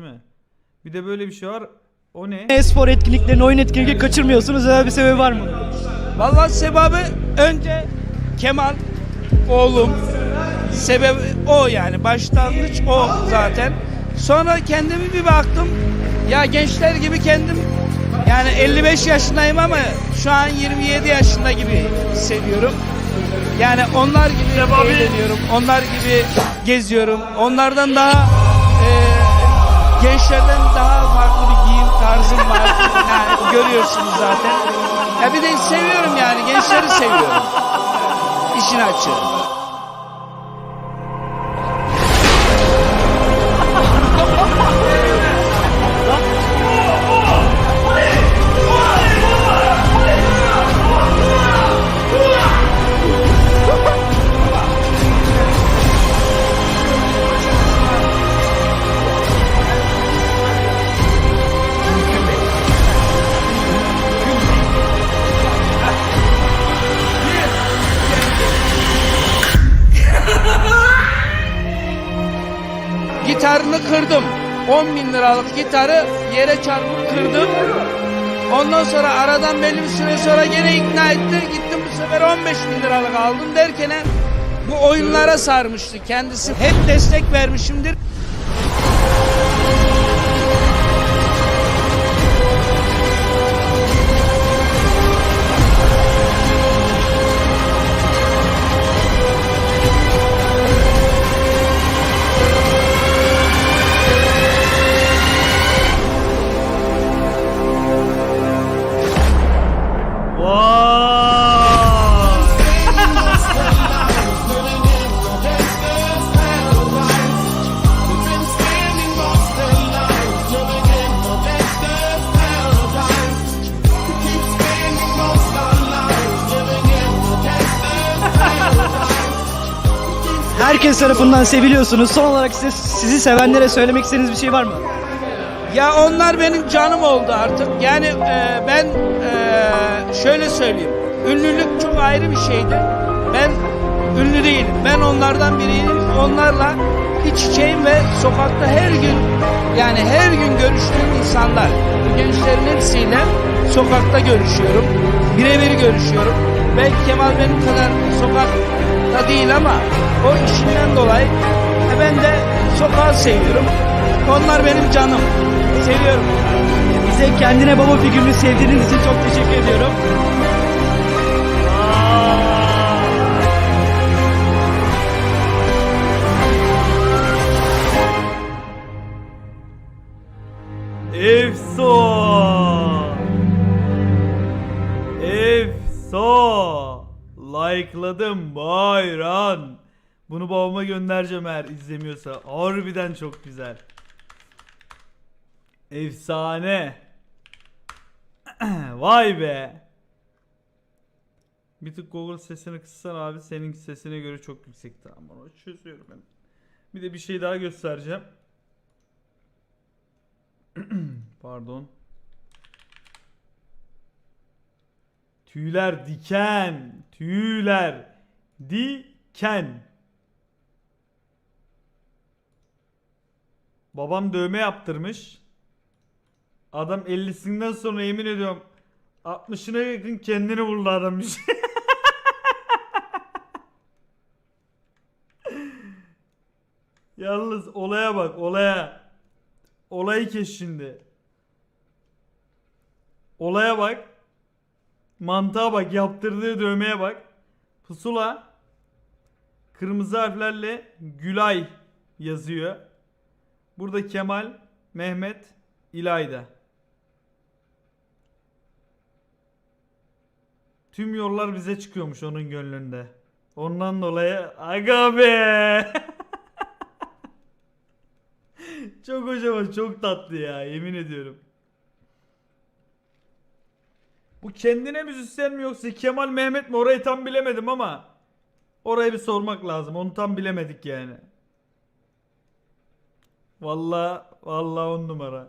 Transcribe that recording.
Değil mi? Bir de böyle bir şey var. O ne? E-spor etkinliklerini, oyun etkinliklerini kaçırmıyorsunuz. Özel bir sebebi var mı? Vallahi sebebi önce Kemal oğlum sebebi o yani başlangıç o zaten. Sonra kendimi bir baktım ya gençler gibi kendim yani 55 yaşındayım ama şu an 27 yaşında gibi hissediyorum. Yani onlar gibi eğleniyorum, onlar gibi geziyorum. Onlardan daha e, gençlerden daha farklı bir giyim tarzım var. Yani görüyorsunuz zaten. Ya bir de seviyorum yani gençleri seviyorum. İşin açığı. Gitarını kırdım. 10 bin liralık gitarı yere çarpıp kırdım. Ondan sonra aradan belli bir süre sonra gene ikna etti. Gittim bu sefer 15 bin liralık aldım derken bu oyunlara sarmıştı. Kendisi hep destek vermişimdir. Herkes tarafından seviliyorsunuz. Son olarak size, sizi sevenlere söylemek istediğiniz bir şey var mı? Ya onlar benim canım oldu artık. Yani e, ben e, şöyle söyleyeyim. Ünlülük çok ayrı bir şeydi. Ben ünlü değilim. Ben onlardan biriyim. Onlarla iç içeyim ve sokakta her gün yani her gün görüştüğüm insanlar. Bu gençlerin hepsiyle sokakta görüşüyorum. Birebir görüşüyorum. Belki Kemal benim kadar sokakta değil ama o işinden dolayı e, ben de sokağı seviyorum. Onlar benim canım. Seviyorum. Bize kendine baba figürünü sevdiğiniz için çok teşekkür ediyorum. Efso! Efso! Like'ladım bayran. Bunu babama göndereceğim eğer izlemiyorsa. Harbiden çok güzel. Efsane. Vay be. Bir tık Google sesini kıssan abi senin sesine göre çok yüksek. Tamam onu çözüyorum ben. Bir de bir şey daha göstereceğim. Pardon. Tüyler diken. Tüyler diken. Babam dövme yaptırmış. Adam 50'sinden sonra yemin ediyorum 60'ına yakın kendini vurdu adam bir. Yalnız olaya bak olaya. Olayı kes şimdi. Olaya bak. Mantığa bak. Yaptırdığı dövmeye bak. Pusula. Kırmızı harflerle Gülay yazıyor. Burada Kemal, Mehmet, İlayda. Tüm yollar bize çıkıyormuş onun gönlünde. Ondan dolayı aga be. çok hoşuma çok tatlı ya yemin ediyorum. Bu kendine müzisyen mi yoksa Kemal Mehmet mi orayı tam bilemedim ama orayı bir sormak lazım. Onu tam bilemedik yani. Vallahi vallahi on numara.